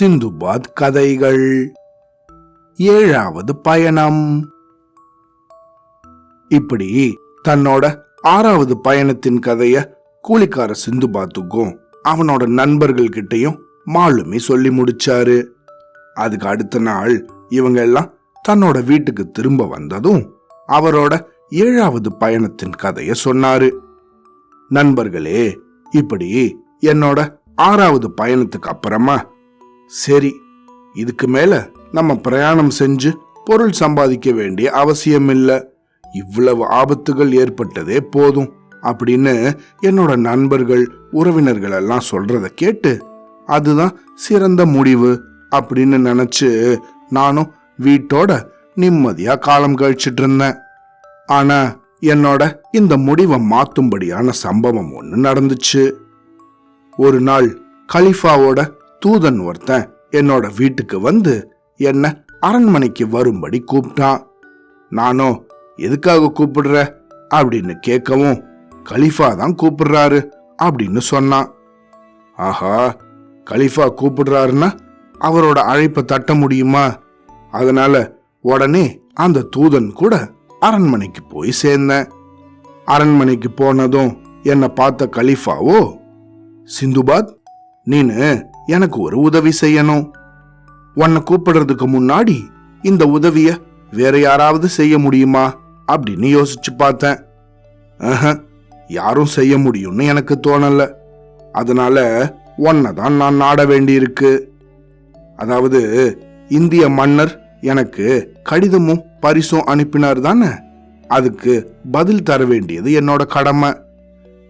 சிந்துபாத் கதைகள். ஏழாவது பயணம். இப்படி தன்னோட ஆறாவது பயணத்தின் கதைய கூலிக்கார சிந்துபாத்துக்கும் அவனோட நண்பர்கள் கிட்டையும் மாலுமி சொல்லி முடிச்சாரு. அதுக்கு அடுத்த நாள் இவங்க எல்லாம் தன்னோட வீட்டுக்கு திரும்ப வந்ததும் அவரோட ஏழாவது பயணத்தின் கதைய சொன்னாரு. நண்பர்களே இப்படி என்னோட ஆறாவது பயணத்துக்கு அப்புறமா சரி இதுக்கு மேல நம்ம பிரயாணம் செஞ்சு பொருள் சம்பாதிக்க வேண்டிய அவசியம் இல்லை இவ்வளவு ஆபத்துகள் ஏற்பட்டதே போதும் அப்படின்னு என்னோட நண்பர்கள் உறவினர்கள் எல்லாம் சொல்றத கேட்டு அதுதான் சிறந்த முடிவு அப்படின்னு நினைச்சு நானும் வீட்டோட நிம்மதியா காலம் கழிச்சிட்டு இருந்தேன். ஆனா என்னோட இந்த முடிவை மாத்தும்படியான சம்பவம் ஒன்று நடந்துச்சு. ஒரு நாள் கலிஃபாவோட தூதன் ஒருத்தன் என்னோட வீட்டுக்கு வந்து என்ன அரண்மனைக்கு வரும்படி கூப்பிட்டான். நானும் எதுக்காக கூப்பிடுற? அப்படின்னு கேட்கவும் கலிஃபா தான் கூப்பிடுறாரு அப்படின்னு சொன்னான். ஆஹா கலிஃபா கூப்பிடுறாருன்னா அவரோட அழைப்பை தட்ட முடியுமா? அதனால உடனே அந்த தூதன் கூட அரண்மனைக்கு போய் சேர்ந்தேன். அரண்மனைக்கு போனதும் என்னை பார்த்த கலிஃபாவோ சிந்துபாத் நீனு எனக்கு ஒரு உதவி செய்யணும். உன்னை கூப்பிடுறதுக்கு முன்னாடி இந்த உதவிய வேற யாராவது செய்ய முடியுமா அப்படின்னு யோசிச்சு பார்த்தேன். யாரும் செய்ய முடியும்னு எனக்கு தோணல. அதனால உன்னை தான் நான் நாட வேண்டியிருக்கு. அதாவது இந்திய மன்னர் எனக்கு கடிதமும் பரிசும் அனுப்பினார் தானே? அதுக்கு பதில் தர வேண்டியது என்னோட கடமை.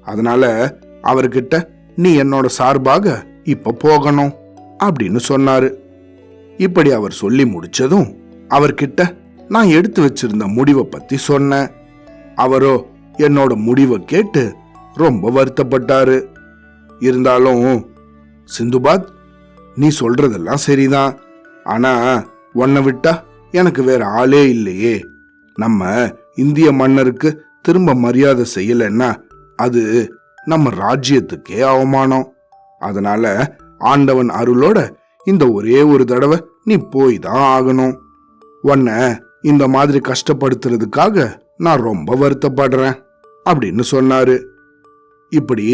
அதனால அவர்கிட்ட நீ என்னோட சார்பாக இப்ப போகணும் அப்படின்னு சொன்னாரு. இப்படி அவர் சொல்லி முடிச்சதும் அவர்கிட்ட நான் எடுத்து வச்சிருந்த முடிவை பத்தி சொன்னேன். அவரோ என்னோட முடிவை கேட்டு ரொம்ப வருத்தப்பட்டாரு. இருந்தாலும் சிந்துபாத் நீ சொல்றதெல்லாம் சரிதான். ஆனா உன்னை விட்டா எனக்கு வேற ஆளே இல்லையே. நம்ம இந்திய மன்னருக்கு திரும்ப மரியாதை செய்யலைன்னா அது நம்ம ராஜ்யத்துக்கே அவமானம். அதனால ஆண்டவன் அருளோட இந்த ஒரே ஒரு தடவை நீ போய் தான் ஆகணும். உன்னை இந்த மாதிரி கஷ்டப்படுத்துறதுக்காக நான் ரொம்ப வருத்தப்படுறேன் அப்படின்னு சொன்னாரு. இப்படி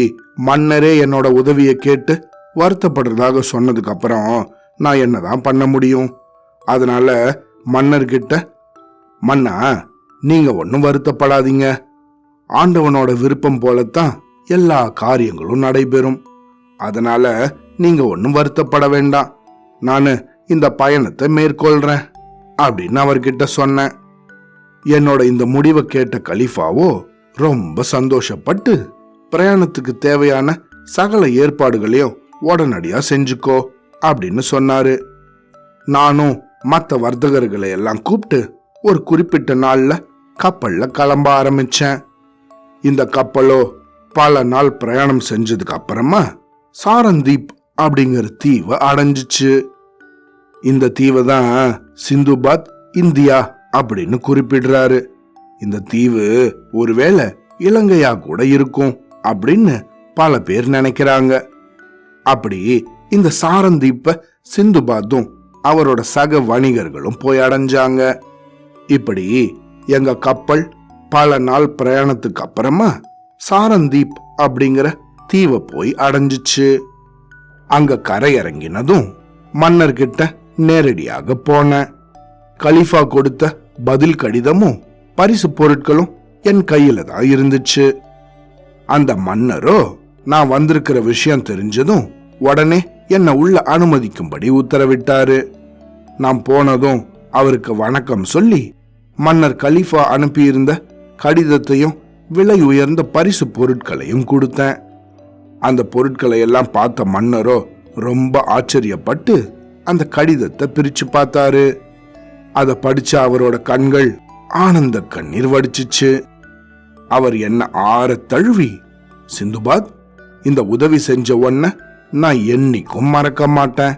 மன்னரே என்னோட உதவியை கேட்டு வருத்தப்படுறதாக சொன்னதுக்கு அப்புறம் நான் என்னதான் பண்ண முடியும்? அதனால மன்னர்கிட்ட மன்னா நீங்க ஒன்றும் வருத்தப்படாதீங்க. ஆண்டவனோட விருப்பம் போலத்தான் எல்லா காரியங்களும் நடைபெறும். அதனால நீங்க ஒன்றும் வருத்தப்பட வேண்டாம். நான் இந்த பயணத்தை மேற்கொள்றேன் அப்படின்னு அவர்கிட்ட சொன்னேன். என்னோட இந்த முடிவை கேட்ட கலிஃபாவோ ரொம்ப சந்தோஷப்பட்டு பிரயாணத்துக்கு தேவையான சகல ஏற்பாடுகளையும் உடனடியா செஞ்சுக்கோ அப்படின்னு சொன்னாரு. நானும் மற்ற வர்த்தகர்களை எல்லாம் கூப்பிட்டு ஒரு குறிப்பிட்ட நாள்ல கப்பல்ல கிளம்ப ஆரம்பிச்சேன். இந்த கப்பலோ பல நாள் பிரயாணம் செஞ்சதுக்கு அப்புறமா சாரந்தீப் அப்படிங்கிற தீவை அடைஞ்சிச்சு. இந்த தீவை தான் சிந்துபாத் இந்தியா அப்படின்னு குறிப்பிடுறாரு. இந்த தீவு ஒருவேளை இலங்கையா கூட இருக்கும் அப்படின்னு பல பேர் நினைக்கிறாங்க. அப்படி இந்த சாரந்தீப்ப சிந்துபாத்தும் அவரோட சக வணிகர்களும் போய் அடைஞ்சாங்க. இப்படி எங்க கப்பல் பல நாள் பிரயாணத்துக்கு அப்புறமா சாரந்தீப் அப்படிங்கிற தீவை போய் அடைஞ்சிச்சு. அங்க கரை இறங்கினதும் மன்னர்கிட்ட நேரடியாக போனேன். கலிஃபா கொடுத்த பதில் கடிதமும் பரிசு பொருட்களும் என் கையில தான் இருந்துச்சு. அந்த மன்னரோ நான் வந்திருக்கிற விஷயம் தெரிஞ்சதும் உடனே என்னை உள்ள அனுமதிக்கும்படி உத்தரவிட்டாரு. நான் போனதும் அவருக்கு வணக்கம் சொல்லி மன்னர் கலிஃபா அனுப்பியிருந்த கடிதத்தையும் விலை உயர்ந்த பரிசு பொருட்களையும் கொடுத்தேன். அந்த பொருட்களை எல்லாம் பார்த்த மன்னரோ ரொம்ப ஆச்சரியப்பட்டு அந்த கடிதத்தை பிரிச்சு பார்த்தாரு. அதை படிச்ச அவரோட கண்கள் ஆனந்த கண்ணீர் வடிச்சிச்சு. அவர் என்ன ஆற தழுவி சிந்துபாத் இந்த உதவி செஞ்ச உடனே நான் என்னைக்கும் மறக்க மாட்டேன்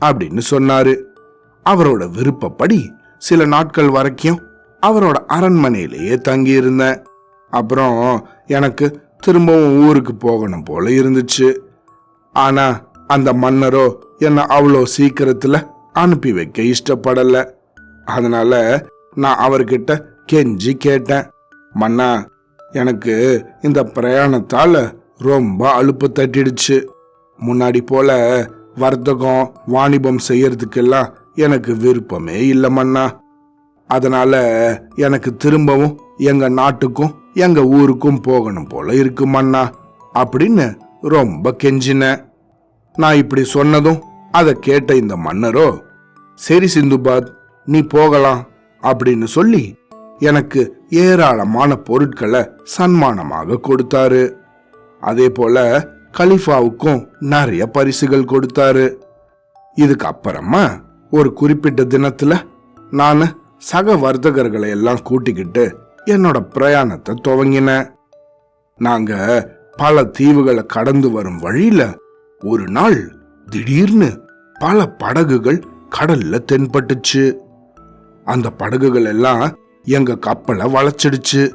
அப்படின்னு சொன்னாரு. அவரோட விருப்பப்படி சில நாட்கள் வரைக்கும் அவரோட அரண்மனையிலேயே தங்கியிருந்தேன். அப்புறம் எனக்கு திரும்பவும் ஊருக்கு போகணும் போல இருந்துச்சு. ஆனா அந்த மன்னரோ என்னை அவ்வளோ சீக்கிரத்துல அனுப்பி வைக்க இஷ்டப்படல. அதனால நான் அவர்கிட்ட கெஞ்சி கேட்டேன். மன்னா எனக்கு இந்த பிரயாணத்தால ரொம்ப அலுப்பு தட்டிடுச்சு. முன்னாடி போல வர்த்தகம் வாணிபம் செய்யறதுக்கெல்லாம் எனக்கு விருப்பமே இல்லை மன்னா. அதனால எனக்கு திரும்பவும் எங்க நாட்டுக்கும் எங்க ஊருக்கும் போகணும் போல இருக்கு மன்னா அப்படின்னு ரொம்ப கெஞ்சினேன் நான் இப்படி சொன்னதும் அதை கேட்ட இந்த மன்னரோ சரி சிந்துபாத் நீ போகலாம் அப்படின்னு சொல்லி எனக்கு ஏராளமான பொருட்களை சன்மானமாக கொடுத்தாரு. அதே போல கலிஃபாவுக்கும் நிறைய பரிசுகள் கொடுத்தாரு. இதுக்கு அப்புறமா ஒரு குறிப்பிட்ட தினத்துல நான் சக வர்த்தகர்களை எல்லாம் கூட்டிக்கிட்டு என்னோட பிரயாணத்தை துவங்கினேன் நாங்க பல தீவுகளை கடந்து வரும் வழியில ஒரு நாள் திடீர்னு பல படகுகள் கடல்ல தென்பட்டுச்சு. அந்த படகுகள் எல்லாம் எங்க கப்பலை வளைச்சிடுச்சு.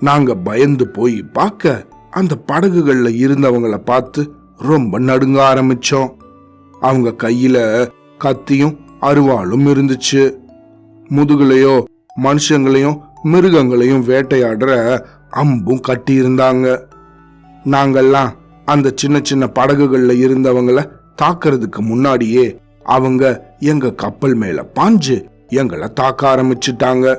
நாங்க பயந்து போய் பார்க்க அந்த படகுகள்ல இருந்தவங்கள பார்த்து ரொம்ப நடுங்க ஆரம்பிச்சோம். அவங்க கையில கத்தியும் அருவாளும் இருந்துச்சு. முதுகுலையோ மனுஷங்களையும் மிருகங்களையும் வேட்டையாடுற அம்பும் கட்டியிருந்தாங்க. நாங்கள்லாம் நாங்கெல்லாம் அந்த சின்ன சின்ன படகுகள்ல இருந்தவங்கள தாக்குறதுக்கு முன்னாடியே அவங்க எங்க கப்பல் மேல பாஞ்சு எங்களை தாக்க ஆரம்பிச்சிட்டாங்க.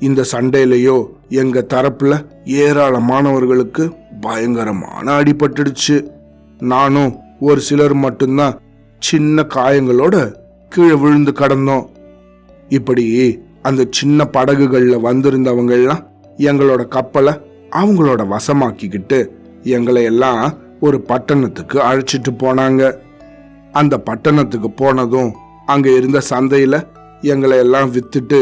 இந்த சண்டையிலயோ எங்க தரப்புல ஏராளமானவர்களுக்கு பயங்கரமான அடிபட்டுடுச்சு. நானும் ஒரு சிலர் மட்டும்தான் சின்ன காயங்களோட கீழே விழுந்து கடந்தோம். இப்படி அந்த சின்ன படகுகளில் வந்திருந்தவங்கெல்லாம் எங்களோட கப்பலை அவங்களோட வசமாக்கிக்கிட்டு எங்களை எல்லாம் ஒரு பட்டணத்துக்கு அழைச்சிட்டு போனாங்க. அந்த பட்டணத்துக்கு போனதும் அங்கே இருந்த சந்தையில் எங்களை எல்லாம் வித்துட்டு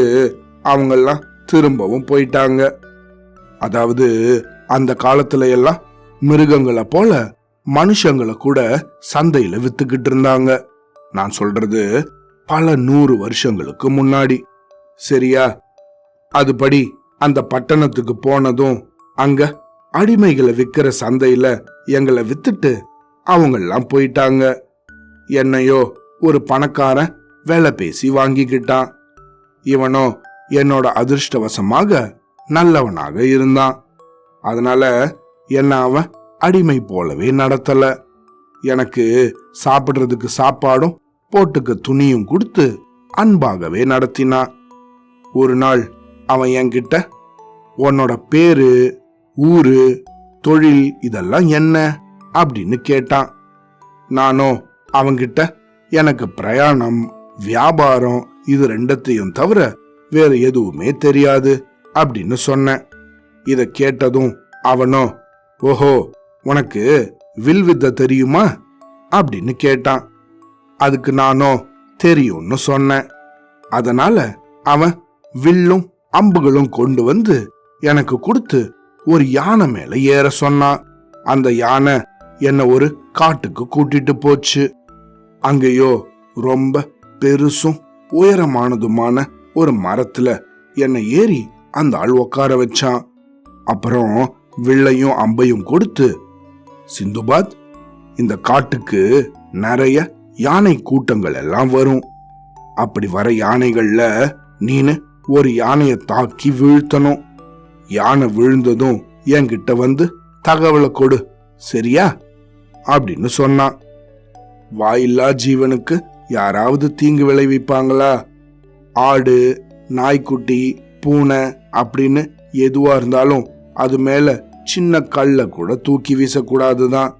அவங்கெல்லாம் திரும்பவும் போயிட்டாங்க. அதாவது அந்த காலத்துல எல்லாம் மிருகங்களை போல மனுஷங்களை கூட சந்தையில வித்துக்கிட்டு இருந்தாங்க. நான் சொல்றது பல நூறு வருஷங்களுக்கு முன்னாடி. சரியா? அதுபடி அந்த பட்டணத்துக்கு போனதும் அங்க அடிமைகளை விற்கிற சந்தையில எங்களை வித்துட்டு அவங்கெல்லாம் போயிட்டாங்க. என்னையோ ஒரு பணக்காரன் வேலை பேசி வாங்கிக்கிட்டான். இவனோ என்னோட அதிர்ஷ்டவசமாக நல்லவனாக இருந்தான். அதனால என்ன அவன் அடிமை போலவே நடத்தல. எனக்கு சாப்பிடுறதுக்கு சாப்பாடும் போட்டுக்க துணியும் கொடுத்து அன்பாகவே நடத்தினான். ஒரு நாள் அவன் என்கிட்ட உன்னோட பேரு ஊரு தொழில் இதெல்லாம் என்ன? அப்படின்னு கேட்டான். நானும் அவங்கிட்ட எனக்கு பிரயாணம் வியாபாரம் இது ரெண்டத்தையும் தவிர வேற எதுவுமே தெரியாது அப்படின்னு சொன்னேன். இத கேட்டதும் அவனோ ஓஹோ உனக்கு வில் வித்த தெரியுமா? அப்படின்னு கேட்டான். அதுக்கு நானோ தெரியும்னு சொன்னேன். அதனால அவன் வில்லும் அம்புகளும் கொண்டு வந்து எனக்கு கொடுத்து ஒரு யானை மேல ஏற சொன்னான். அந்த யானை என்னை ஒரு காட்டுக்கு கூட்டிட்டு போச்சு. அங்கேயோ ரொம்ப பெருசும் உயரமானதுமான ஒரு மரத்துல என்னை ஏறி அந்த ஆள் உட்கார வச்சான். அப்புறம் வில்லையும் அம்பையும் கொடுத்து சிந்துபாத் இந்த காட்டுக்கு நிறைய யானை கூட்டங்கள் எல்லாம் வரும். அப்படி வர யானைகள்ல நீனு ஒரு யானையை தாக்கி வீழ்த்தணும். யானை விழுந்ததும் என்கிட்ட வந்து தகவலை கொடு சரியா? அப்படின்னு சொன்னான் வாயில்லா ஜீவனுக்கு யாராவது தீங்கு விளைவிப்பாங்களா? ஆடு நாய்க்குட்டி பூனை அப்படின்னு எதுவா இருந்தாலும் அது மேல சின்ன கல்ல கூட தூக்கி வீசக்கூடாதுதான்.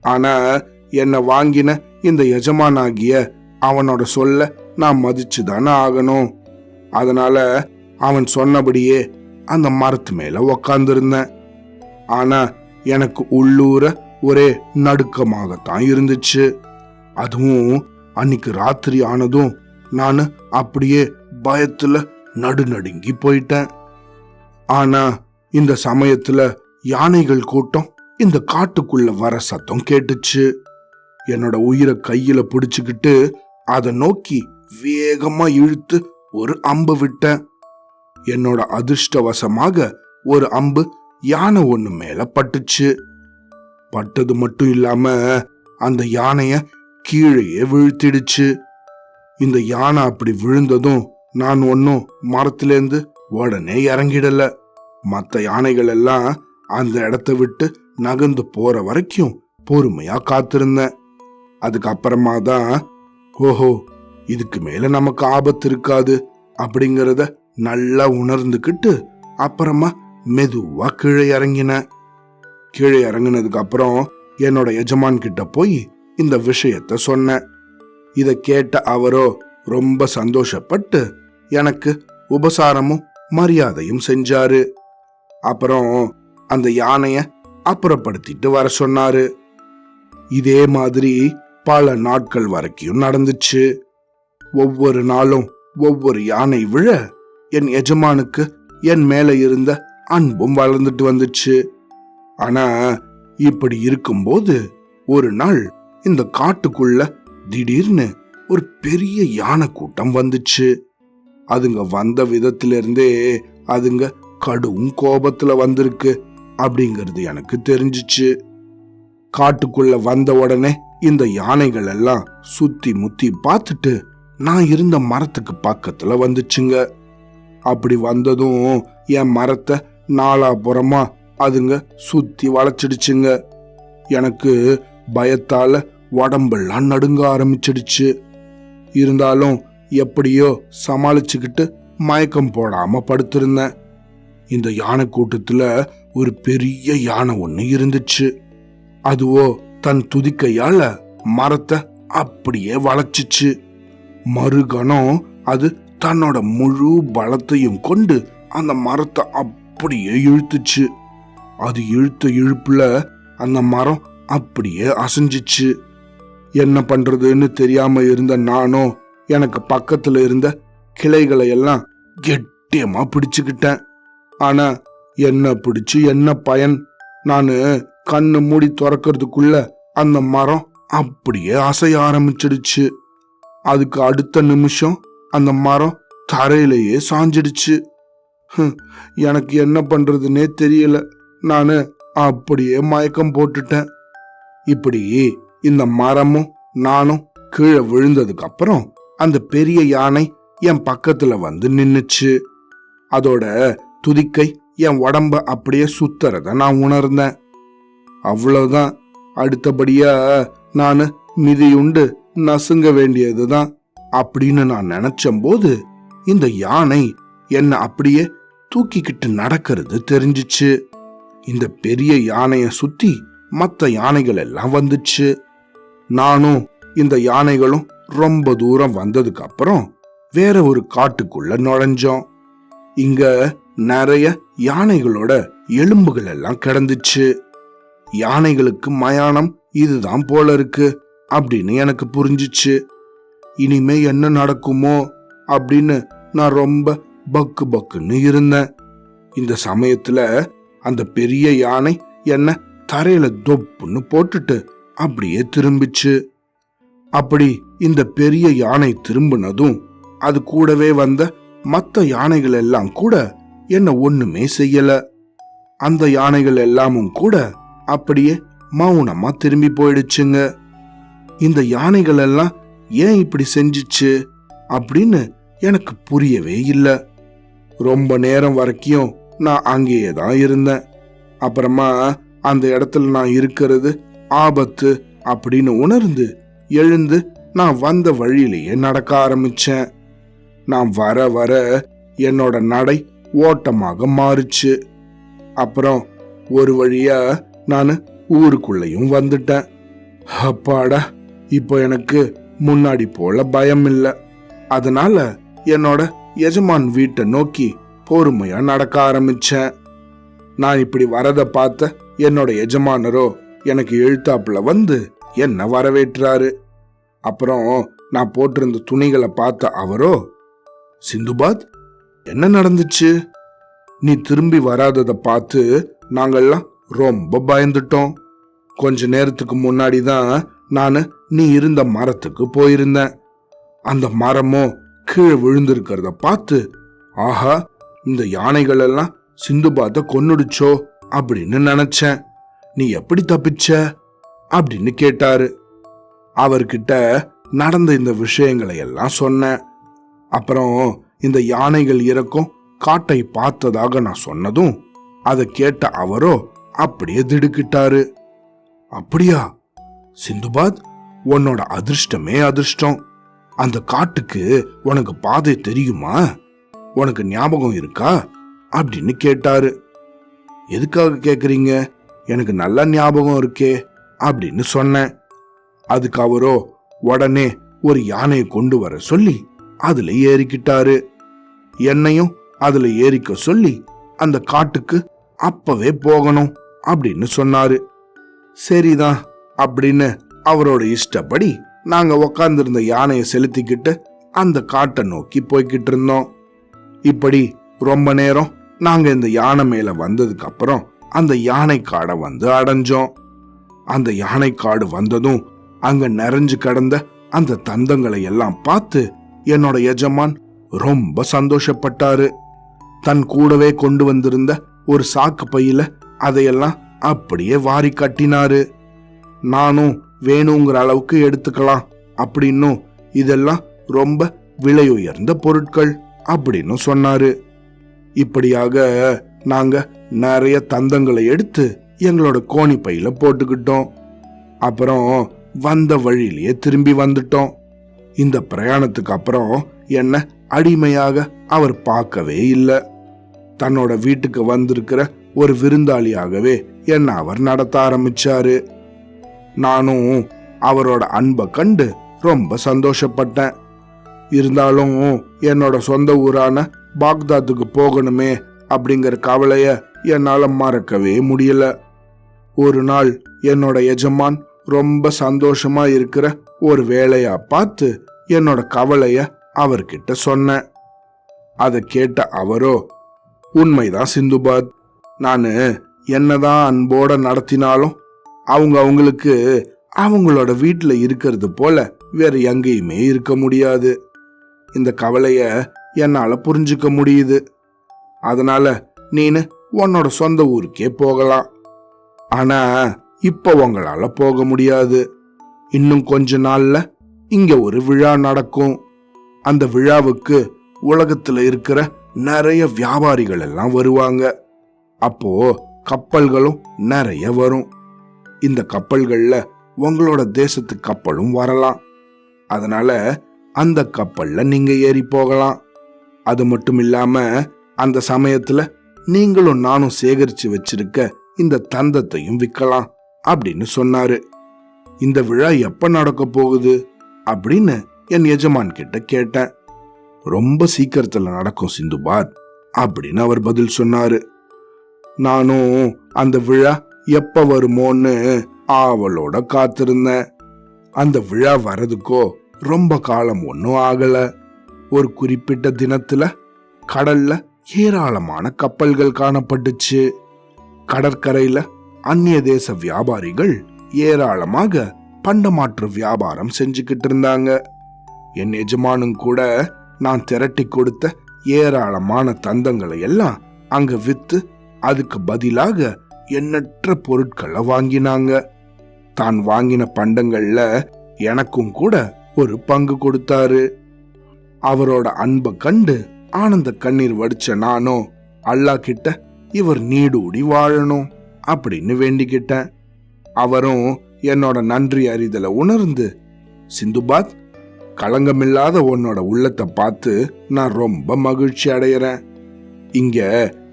ஆனா என்னை வாங்கின இந்த எஜமானாகிய அவனோட சொல்ல நான் மதிச்சுதானே ஆகணும். அதனால அவன் சொன்னபடியே அந்த மரத்து மேல உக்காந்துருந்தேன். ஆனா எனக்கு உள்ளூர ஒரே நடுக்கமாகத்தான் இருந்துச்சு. அதுவும் அன்னைக்கு ராத்திரி ஆனதும் நான் அப்படியே பயத்துல நடுநடுங்கி போயிட்டேன். ஆனா இந்த சமயத்துல யானைகள் கூட்டம் இந்த காட்டுக்குள்ள வர சத்தம் கேட்டுச்சு. என்னோட உயிரை கையில பிடிச்சுக்கிட்டு அதை நோக்கி வேகமா இழுத்து ஒரு அம்பு விட்டேன் என்னோட அதிர்ஷ்டவசமாக ஒரு அம்பு யானை ஒண்ணு மேல பட்டுச்சு. பட்டது மட்டும் இல்லாம அந்த யானைய கீழேயே வீழ்த்திடுச்சு. இந்த யானை அப்படி விழுந்ததும் நான் ஒன்னும் மரத்திலேருந்து உடனே இறங்கிடல. மற்ற யானைகள் எல்லாம் அந்த இடத்த விட்டு நகர்ந்து போற வரைக்கும் பொறுமையா காத்திருந்தேன். அதுக்கப்புறமா தான் ஓஹோ இதுக்கு மேல நமக்கு ஆபத்து இருக்காது அப்படிங்கறத நல்லா உணர்ந்துக்கிட்டு அப்புறமா மெதுவா கீழே இறங்கினேன் கீழே இறங்கினதுக்கு அப்புறம் என்னோட எஜமான் கிட்ட போய் இந்த விஷயத்த சொன்னேன் இத கேட்ட அவரோ ரொம்ப சந்தோஷப்பட்டு எனக்கு உபசாரமும் மரியாதையும் செஞ்சாரு. அப்புறம் அந்த யானைய அப்புறப்படுத்திட்டு வர சொன்னாரு. இதே மாதிரி பல நாட்கள் வரைக்கும் நடந்துச்சு. ஒவ்வொரு நாளும் ஒவ்வொரு யானை விழ என் எஜமானுக்கு என் மேல இருந்த அன்பும் வளர்ந்துட்டு வந்துச்சு. ஆனா இப்படி இருக்கும்போது ஒரு நாள் இந்த காட்டுக்குள்ள திடீர்னு ஒரு பெரிய யானை கூட்டம் வந்துச்சு. அதுங்க வந்த விதத்திலிருந்தே அதுங்க கடும் கோபத்துல வந்திருக்கு அப்படிங்கிறது எனக்கு தெரிஞ்சிச்சு. காட்டுக்குள்ள வந்த உடனே இந்த யானைகள் எல்லாம் சுத்தி முத்தி பார்த்துட்டு நான் இருந்த மரத்துக்கு பக்கத்துல வந்துச்சுங்க. அப்படி வந்ததும் என் மரத்தை நாலாபுறமா அதுங்க சுத்தி வளைச்சிடுச்சுங்க. எனக்கு பயத்தால உடம்பெல்லாம் நடுங்க ஆரம்பிச்சிடுச்சு. இருந்தாலும் எப்படியோ சமாளிச்சுக்கிட்டு மயக்கம் போடாம படுத்திருந்தேன். இந்த யானை கூட்டத்துல ஒரு பெரிய யானை ஒண்ணு இருந்துச்சு. அதுவோ தன் துதிக்கையால மரத்தை அப்படியே வளைச்சிச்சு. மறுகணம் அது தன்னோட முழு பலத்தையும் கொண்டு அந்த மரத்தை அப்படியே இழுத்துச்சு. அது இழுத்த இழுப்புல அந்த மரம் அப்படியே அசைஞ்சிச்சு. என்ன பண்றதுன்னு தெரியாம இருந்த நானும் எனக்கு பக்கத்துல இருந்த கிளைகளை எல்லாம் கெட்டியமா பிடிச்சுக்கிட்டேன். ஆனா என்ன பிடிச்சு என்ன பயன்? நானு கண்ணு மூடி திறக்கிறதுக்குள்ள அந்த மரம் அப்படியே அசைய ஆரம்பிச்சிடுச்சு. அதுக்கு அடுத்த நிமிஷம் அந்த மரம் தரையிலேயே சாஞ்சிடுச்சு. எனக்கு என்ன பண்றதுனே தெரியல. நான் அப்படியே மயக்கம் போட்டுட்டேன். இப்படி இந்த மரமும் நானும் கீழே விழுந்ததுக்கு அப்புறம் அந்த பெரிய யானை என் பக்கத்துல வந்து நின்னுச்சு. அதோட துதிக்கை என் உடம்ப அப்படியே சுத்துறத நான் உணர்ந்தேன். அவ்வளவுதான். அடுத்தபடியா நான் மிதியுண்டு நசுங்க வேண்டியதுதான் அப்படின்னு நான் நினைச்சம்போது இந்த யானை என்ன அப்படியே தூக்கிக்கிட்டு நடக்கிறது தெரிஞ்சிச்சு. இந்த பெரிய யானைய சுத்தி மற்ற யானைகள் எல்லாம் வந்துச்சு. நானும் இந்த யானைகளும் ரொம்ப தூரம் வந்ததுக்கு அப்புறம் வேற ஒரு காட்டுக்குள்ள நுழைஞ்சோம். இங்க நிறைய யானைகளோட எலும்புகள் எல்லாம் கிடந்துச்சு. யானைகளுக்கு மயானம் இதுதான் போல இருக்கு. அப்படின்னு எனக்கு புரிஞ்சிச்சு. இனிமே என்ன நடக்குமோ அப்படின்னு நான் ரொம்ப பக்கு பக்குன்னு இருந்தேன். இந்த சமயத்துல அந்த பெரிய யானை என்ன தரையில தொப்புன்னு போட்டுட்டு அப்படியே திரும்பிச்சு. அப்படி இந்த பெரிய யானை திரும்பினதும் அது கூடவே வந்த மத்த யானைகள் எல்லாம் கூட என்ன ஒண்ணுமே செய்யல. அந்த யானைகள் எல்லாமும் கூட அப்படியே மௌனமா திரும்பி போயிடுச்சுங்க. இந்த யானைகள் எல்லாம் ஏன் இப்படி செஞ்சுச்சு அப்படின்னு எனக்கு புரியவே இல்லை. ரொம்ப நேரம் வரைக்கும் நான் அங்கேயே தான் இருந்தேன். அப்புறமா அந்த இடத்துல நான் இருக்கிறது ஆபத்து அப்படின்னு உணர்ந்து எழுந்து நான் வந்த வழியிலேயே நடக்க ஆரம்பிச்சேன். நான் வர வர என்னோட நடை ஓட்டமாக மாறுச்சு. அப்புறம் ஒரு வழியா நான் ஊருக்குள்ளேயும் வந்துட்டேன். அப்பாடா இப்போ எனக்கு முன்னாடி போல பயம் இல்லை அதனால என்னோட எஜமான் வீட்டை நோக்கி பொறுமையா நடக்க ஆரம்பிச்சேன். நான் இப்படி வரத பார்த்த என்னோட எஜமானரோ எனக்கு எழுத்தாப்புல வந்து என்ன வரவேற்றாரு. அப்புறம் நான் போட்டிருந்த துணிகளை பார்த்த அவரோ சிந்துபாத் என்ன நடந்துச்சு? நீ திரும்பி வராததை பார்த்து நாங்கள்லாம் ரொம்ப பயந்துட்டோம். கொஞ்ச நேரத்துக்கு முன்னாடி தான் நான் நீ இருந்த மரத்துக்கு போயிருந்தேன். அந்த மரமும் கீழே விழுந்திருக்கிறத பார்த்து ஆஹா இந்த யானைகள் எல்லாம் சிந்துபாத்த கொன்னுடுச்சோ அப்படின்னு நினைச்சேன். நீ எப்படி தப்பிச்ச? அப்படின்னு கேட்டாரு. அவர்கிட்ட நடந்த இந்த விஷயங்களை எல்லாம் சொன்னேன். அப்புறம் இந்த யானைகள் இறக்கும் காட்டை பார்த்ததாக நான் சொன்னதும் அதை கேட்ட அவரோ அப்படியே திடுக்கிட்டாரு. அப்படியா? சிந்துபாத் உன்னோட அதிர்ஷ்டமே அதிர்ஷ்டம். அந்த காட்டுக்கு உனக்கு பாதை தெரியுமா? உனக்கு ஞாபகம் இருக்கா? அப்படின்னு கேட்டாரு. எதுக்காக கேக்குறீங்க? எனக்கு நல்ல ஞாபகம் இருக்கே அப்படின்னு சொன்னேன். அதுக்கு அவரோ உடனே ஒரு யானையை கொண்டு வர சொல்லி அதுல ஏறிக்கிட்டாரு. என்னையும் அதுல ஏறிக்க சொல்லி அந்த காட்டுக்கு அப்பவே போகணும் அப்படின்னு சொன்னாரு. சரிதான் அப்படின்னு அவரோட இஷ்டப்படி நாங்க உக்காந்துருந்த யானையை செலுத்திக்கிட்டு அந்த காட்டை நோக்கி போய்கிட்டு இருந்தோம். இப்படி ரொம்ப நேரம் நாங்க இந்த யானை மேல வந்ததுக்கு அப்புறம் அந்த யானை காடை வந்து அடைஞ்சோம். அந்த யானை காடு வந்ததும் அங்க நிறைஞ்சு கிடந்த அந்த தந்தங்களை எல்லாம் பார்த்து என்னோட எஜமான் ரொம்ப சந்தோஷப்பட்டாரு. தன் கூடவே கொண்டு வந்திருந்த ஒரு சாக்கு பையில அதையெல்லாம் அப்படியே வாரி கட்டினாரு. நானும் வேணுங்கிற அளவுக்கு எடுத்துக்கலாம். அப்படின்னும் இதெல்லாம் ரொம்ப விலை உயர்ந்த பொருட்கள் அப்படின்னு சொன்னாரு. இப்படியாக நாங்க நிறைய தந்தங்களை எடுத்து எங்களோட கோணி பையில போட்டுக்கிட்டோம். அப்புறம் வந்த வழியிலேயே திரும்பி வந்துட்டோம். இந்த பிரயாணத்துக்கு அப்புறம் என்ன அடிமையாக அவர் பார்க்கவே இல்லை. தன்னோட வீட்டுக்கு வந்திருக்கிற ஒரு விருந்தாளியாகவே என்ன அவர் நடத்த ஆரம்பிச்சாரு. நானும் அவரோட அன்பை கண்டு ரொம்ப சந்தோஷப்பட்டேன். இருந்தாலும் என்னோட சொந்த ஊரான பாக்தாத்துக்கு போகணுமே அப்படிங்கிற கவலைய என்னால மறக்கவே முடியல. ஒரு நாள் என்னோட எஜமான் ரொம்ப சந்தோஷமா இருக்கிற ஒரு வேலையா பார்த்து என்னோட கவலைய அவர்கிட்ட சொன்னேன். அதை கேட்ட அவரோ உண்மைதான் சிந்துபாத் நானு என்னதான் அன்போட நடத்தினாலும் அவங்க அவங்களுக்கு அவங்களோட வீட்டில் இருக்கிறது போல வேற எங்கேயுமே இருக்க முடியாது. இந்த கவலைய என்னால புரிஞ்சுக்க முடியுது. அதனால நீனு உன்னோட சொந்த ஊருக்கே போகலாம். ஆனா இப்ப உங்களால போக முடியாது. இன்னும் கொஞ்ச நாள்ல இங்க ஒரு விழா நடக்கும். அந்த விழாவுக்கு உலகத்துல இருக்கிற நிறைய வியாபாரிகள் எல்லாம் வருவாங்க. அப்போ கப்பல்களும் நிறைய வரும். இந்த கப்பல்கள்ல உங்களோட தேசத்து கப்பலும் வரலாம். அதனால அந்த கப்பல்ல நீங்க ஏறி போகலாம். அது மட்டும் இல்லாம அந்த சமயத்துல நீங்களும் நானும் சேகரிச்சு வச்சிருக்க இந்த தந்தத்தையும் விற்கலாம் அப்படின்னு சொன்னாரு. இந்த விழா எப்ப நடக்க போகுது அப்படின்னு என் எஜமான் கிட்ட கேட்டேன். ரொம்ப சீக்கிரத்துல நடக்கும் சிந்துபாத் அப்படின்னு அவர் பதில் சொன்னாரு. நானும் அந்த விழா எப்ப வருமோன்னு ஆவலோட காத்திருந்தேன். அந்த விழா வரதுக்கோ ரொம்ப காலம் ஒன்றும் ஆகல. ஒரு குறிப்பிட்ட தினத்துல கடல்ல ஏராளமான கப்பல்கள் காணப்பட்டுச்சு. கடற்கரையில அந்நிய தேச வியாபாரிகள் ஏராளமாக பண்டமாற்று வியாபாரம் செஞ்சுக்கிட்டு இருந்தாங்க. என் எஜமானும் கூட நான் திரட்டி கொடுத்த ஏராளமான தந்தங்களை எல்லாம் அங்க வித்து அதுக்கு பதிலாக எண்ணற்ற பொருட்களை வாங்கினாங்க. தான் வாங்கின பண்டங்கள்ல எனக்கும் கூட ஒரு பங்கு கொடுத்தாரு. அவரோட அன்பை கண்டு ஆனந்த கண்ணீர் வடிச்ச நானும் அல்லாஹ் கிட்ட இவர் நீடூடி வாழணும் அப்படின்னு வேண்டிக்கிட்டேன். அவரும் என்னோட நன்றி அறிதலை உணர்ந்து சிந்துபாத் களங்கமில்லாத உன்னோட உள்ளத்தை பார்த்து நான் ரொம்ப மகிழ்ச்சி அடையிறேன். இங்க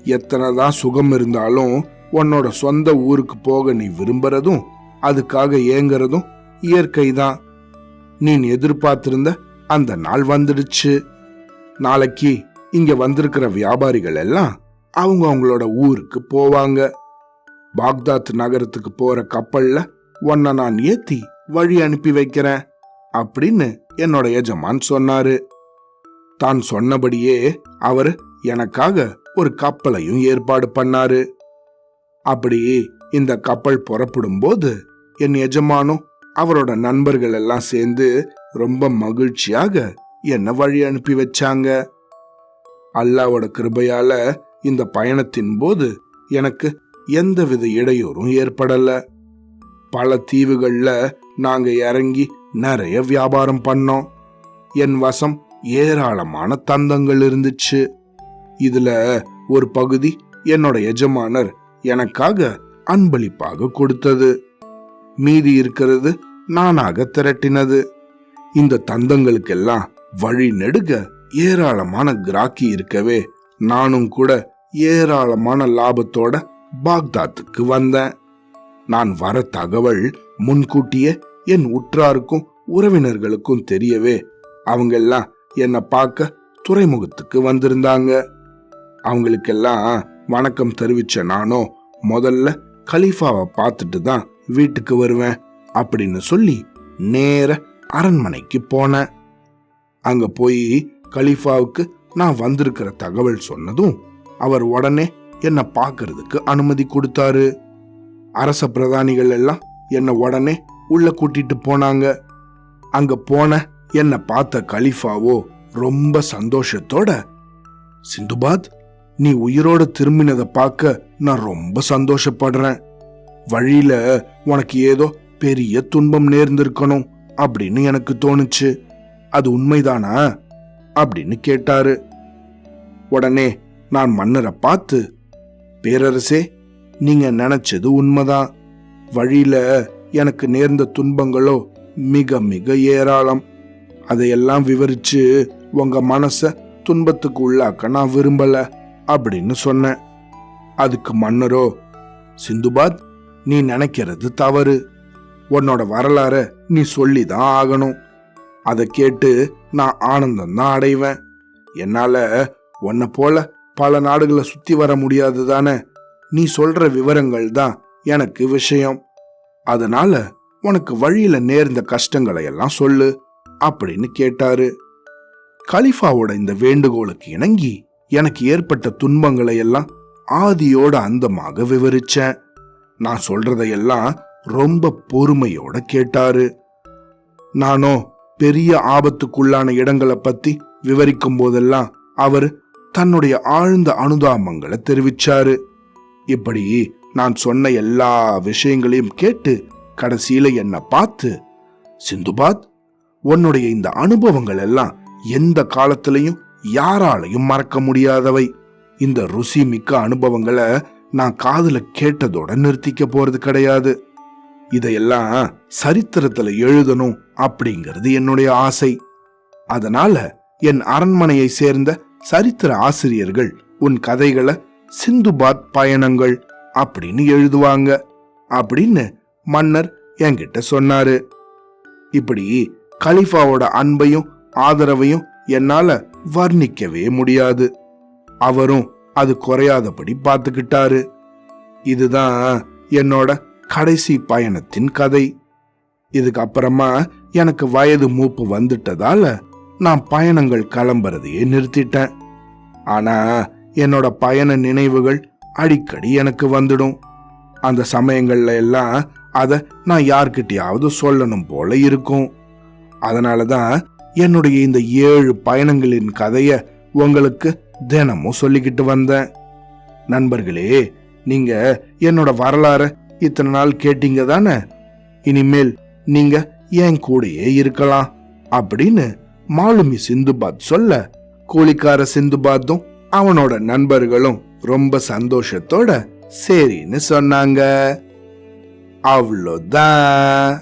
எத்தனைதான் சுகம் இருந்தாலும் உன்னோட சொந்த ஊருக்கு போக நீ விரும்புறதும் அதுக்காக ஏங்குறதும் இயற்கை தான் நீ எதிர்பார்த்திருந்த அந்த நாள் வந்துடுச்சு. நாளைக்கு இங்க வந்திருக்கிற வியாபாரிகள் எல்லாம் அவங்க அவங்களோட ஊருக்கு போவாங்க. பாக்தாத் நகரத்துக்கு போற கப்பல்ல உன்னை நான் ஏத்தி வழி அனுப்பி வைக்கிறேன் அப்படின்னு என்னோட எஜமான் சொன்னாரு. தான் சொன்னபடியே அவர் எனக்காக ஒரு கப்பலையும் ஏற்பாடு பண்ணாரு. அப்படி இந்த கப்பல் புறப்படும் போது என் எஜமானும் அவரோட நண்பர்கள் எல்லாம் சேர்ந்து ரொம்ப மகிழ்ச்சியாக என்ன வழி அனுப்பி வச்சாங்க. அல்லாவோட கிருபையால இந்த பயணத்தின் போது எனக்கு எந்தவித இடையூறும் ஏற்படல. பல தீவுகள்ல நாங்க இறங்கி நிறைய வியாபாரம் பண்ணோம். என் வசம் ஏராளமான தந்தங்கள் இருந்துச்சு. இதுல ஒரு பகுதி என்னோட எஜமானர் எனக்காக அன்பளிப்பாக கொடுத்தது. மீதி இருக்கிறது நானாக திரட்டினது. இந்த தந்தங்களுக்கெல்லாம் வழி நெடுக ஏராளமான கிராக்கி இருக்கவே நானும் கூட ஏராளமான லாபத்தோட பாக்தாத்துக்கு வந்தேன். நான் வர தகவல் முன்கூட்டியே என் உற்றாருக்கும் உறவினர்களுக்கும் தெரியவே அவங்கெல்லாம் என்னை பார்க்க துறைமுகத்துக்கு வந்திருந்தாங்க. அவங்களுக்கெல்லாம் வணக்கம் தெரிவிச்ச நானோ முதல்ல கலீஃபாவை பார்த்துட்டு தான் வீட்டுக்கு வருவேன் அப்படின்னு சொல்லி நேர அரண்மனைக்கு போனேன். அங்க போய் கலீஃபாவுக்கு நான் வந்திருக்கிற தகவல் சொன்னதும் அவர் உடனே என்னை பார்க்கறதுக்கு அனுமதி கொடுத்தாரு. அரச பிரதானிகள் எல்லாம் என்னை உடனே உள்ள கூட்டிட்டு போனாங்க. அங்க போன என்னை பார்த்த கலீஃபாவோ ரொம்ப சந்தோஷத்தோட சிந்துபாத் நீ உயிரோட திரும்பினதை பார்க்க நான் ரொம்ப சந்தோஷப்படுறேன். வழியில உனக்கு ஏதோ பெரிய துன்பம் நேர்ந்திருக்கணும் அப்படின்னு எனக்கு தோணுச்சு. அது உண்மைதானா? அப்படின்னு கேட்டாரு. உடனே நான் மன்னரை பார்த்து பேரரசே நீங்க நினைச்சது உண்மைதான். வழியில எனக்கு நேர்ந்த துன்பங்களோ மிக மிக ஏராளம். அதையெல்லாம் விவரிச்சு உங்க மனச துன்பத்துக்கு உள்ளாக்க நான் விரும்பல அப்படின்னு சொன்னேன். அதுக்கு மன்னரோ சிந்துபாத் நீ நினைக்கிறது தவறு. உன்னோட வரலாற நீ சொல்லிதான் ஆகணும். அதை கேட்டு நான் ஆனந்தம் தான் அடைவேன். என்னால உன்னை போல பல நாடுகளை சுத்தி வர முடியாது தானே? நீ சொல்ற விவரங்கள் தான் எனக்கு விஷயம். அதனால உனக்கு வழியில நேர்ந்த கஷ்டங்களை எல்லாம் சொல்லு அப்படின்னு கேட்டாரு. கலிஃபாவோட இந்த வேண்டுகோளுக்கு இணங்கி எனக்கு ஏற்பட்ட துன்பங்களை எல்லாம் ஆதியோட அந்தமாக விவரிச்சேன். நான் சொல்றதையெல்லாம் ரொம்ப பொறுமையோட கேட்டாரு. நானோ பெரிய ஆபத்துக்குள்ளான இடங்களை பத்தி விவரிக்கும் போதெல்லாம் அவர் தன்னுடைய ஆழ்ந்த அனுதாபங்களை தெரிவிச்சாரு. இப்படி நான் சொன்ன எல்லா விஷயங்களையும் கேட்டு கடைசியில என்னை பார்த்து சிந்துபாத் உன்னுடைய இந்த அனுபவங்கள் எல்லாம் எந்த காலத்திலையும் யாராலையும் மறக்க முடியாதவை. இந்த ருசி மிக்க அனுபவங்களை நான் காதுல கேட்டதோட நிறுத்திக்க போறது கிடையாது. இதையெல்லாம் சரித்திரத்துல எழுதணும் அப்படிங்கிறது என்னுடைய ஆசை. அதனால என் அரண்மனையை சேர்ந்த சரித்திர ஆசிரியர்கள் உன் கதைகளை சிந்துபாத் பயணங்கள் அப்படின்னு எழுதுவாங்க அப்படின்னு மன்னர் என்கிட்ட சொன்னாரு. இப்படி கலிஃபாவோட அன்பையும் ஆதரவையும் என்னால வர்ணிக்கவே முடியாது. அவரும் அது குறையாதபடி பார்த்துக்கிட்டாரு. இதுதான் என்னோட கடைசி பயணத்தின் கதை. இதுக்கு அப்புறமா எனக்கு வயது மூப்பு வந்துட்டதால நான் பயணங்கள் கிளம்புறதையே நிறுத்திட்டேன். ஆனா என்னோட பயண நினைவுகள் அடிக்கடி எனக்கு வந்துடும். அந்த சமயங்கள்ல எல்லாம் அதை நான் யார்கிட்டயாவது சொல்லணும் போல இருக்கும். அதனால தான் என்னுடைய இந்த ஏழு பயணங்களின் கதைய உங்களுக்கு தினமும் சொல்லிக்கிட்டு வந்தேன் நண்பர்களே நீங்க என்னோட வரலாற இத்தனை நாள் கேட்டீங்க தானே? இனிமேல் நீங்க என் கூடயே இருக்கலாம் அப்படின்னு மாலுமி சிந்துபாத் சொல்ல கூலிக்கார சிந்துபாத்தும் அவனோட நண்பர்களும் ரொம்ப சந்தோஷத்தோட சரின்னு சொன்னாங்க. அவ்வளோதான்.